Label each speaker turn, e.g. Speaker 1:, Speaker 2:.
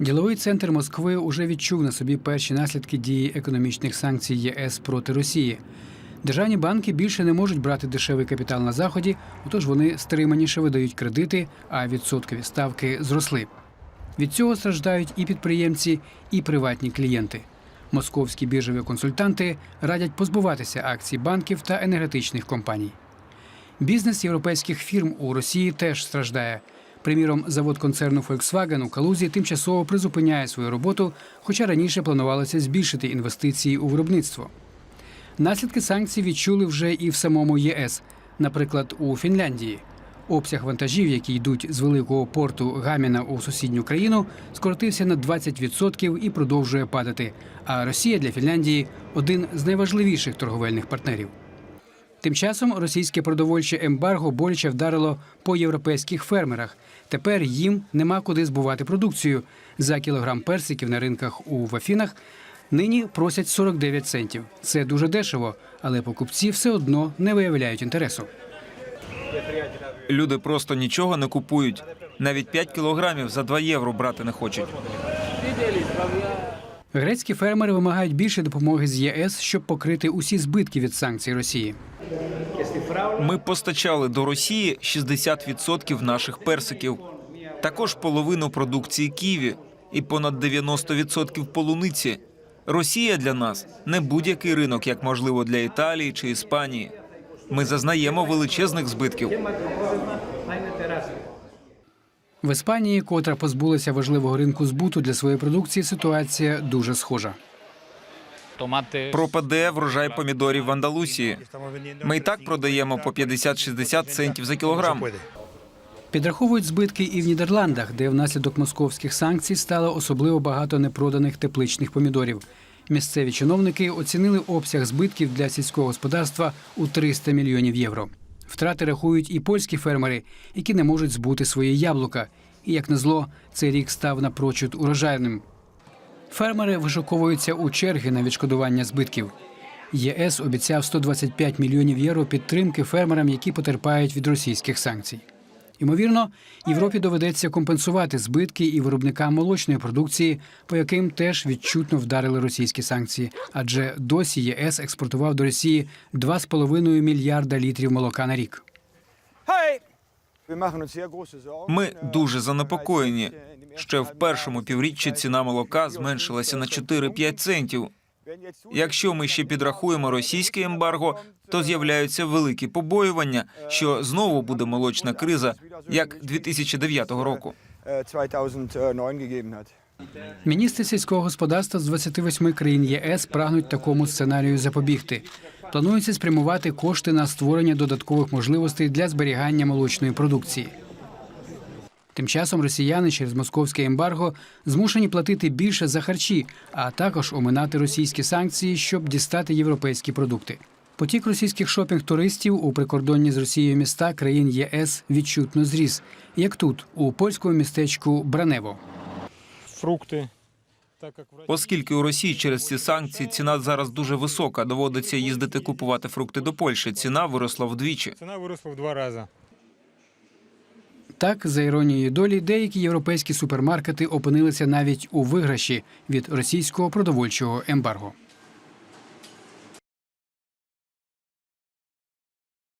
Speaker 1: Діловий центр Москви уже відчув на собі перші наслідки дії економічних санкцій ЄС проти Росії. Державні банки більше не можуть брати дешевий капітал на заході, отож вони стриманіше видають кредити, а відсоткові ставки зросли. Від цього страждають і підприємці, і приватні клієнти. Московські біржові консультанти радять позбуватися акцій банків та енергетичних компаній. Бізнес європейських фірм у Росії теж страждає. Приміром, завод концерну Volkswagen у Калузі тимчасово призупиняє свою роботу, хоча раніше планувалося збільшити інвестиції у виробництво. Наслідки санкцій відчули вже і в самому ЄС, наприклад, у Фінляндії. Обсяг вантажів, які йдуть з великого порту Гаміна у сусідню країну, скоротився на 20% і продовжує падати. А Росія для Фінляндії один з найважливіших торговельних партнерів. Тим часом російське продовольче ембарго боляче вдарило по європейських фермерах. Тепер їм нема куди збувати продукцію. За кілограм персиків на ринках у Вафінах нині просять 49 центів. Це дуже дешево, але покупці все одно не виявляють інтересу.
Speaker 2: Люди просто нічого не купують. Навіть 5 кілограмів за 2 євро брати не хочуть.
Speaker 1: Грецькі фермери вимагають більше допомоги з ЄС, щоб покрити усі збитки від санкцій Росії.
Speaker 2: Ми постачали до Росії 60% наших персиків, також половину продукції ківі і понад 90% полуниці. Росія для нас не будь-який ринок, як можливо для Італії чи Іспанії. Ми зазнаємо величезних збитків.
Speaker 1: В Іспанії, котра позбулася важливого ринку збуту для своєї продукції, ситуація дуже схожа.
Speaker 2: Пропаде врожай помідорів в Андалусії. Ми і так продаємо по 50-60 центів за кілограм.
Speaker 1: Підраховують збитки і в Нідерландах, де внаслідок московських санкцій стало особливо багато непроданих тепличних помідорів. Місцеві чиновники оцінили обсяг збитків для сільського господарства у 300 мільйонів євро. Втрати рахують і польські фермери, які не можуть збути свої яблука. І як назло, цей рік став напрочуд урожайним. Фермери вишуковуються у черги на відшкодування збитків. ЄС обіцяв 125 мільйонів євро підтримки фермерам, які потерпають від російських санкцій. Ймовірно, Європі доведеться компенсувати збитки і виробникам молочної продукції, по яким теж відчутно вдарили російські санкції, адже досі ЄС експортував до Росії 2,5 мільярда літрів молока на рік.
Speaker 2: Ми дуже занепокоєні. Ще в першому півріччі ціна молока зменшилася на 4-5 центів. Якщо ми ще підрахуємо російське ембарго, то з'являються великі побоювання, що знову буде молочна криза, як 2009 року.
Speaker 1: Міністри сільського господарства з 28 країн ЄС прагнуть такому сценарію запобігти. Планується спрямувати кошти на створення додаткових можливостей для зберігання молочної продукції. Тим часом росіяни через московське ембарго змушені платити більше за харчі, а також оминати російські санкції, щоб дістати європейські продукти. Потік російських шопінг-туристів у прикордонні з Росією міста країн ЄС відчутно зріс, як тут, у польському містечку Бранево.
Speaker 3: Фрукти. Так як в Росії
Speaker 2: Оскільки у Росії через ці санкції ціна зараз дуже висока, доводиться їздити купувати фрукти до Польщі. Ціна виросла вдвічі.
Speaker 3: ціна виросла в два рази.
Speaker 1: Так, за іронією долі, деякі європейські супермаркети опинилися навіть у виграші від російського продовольчого ембарго.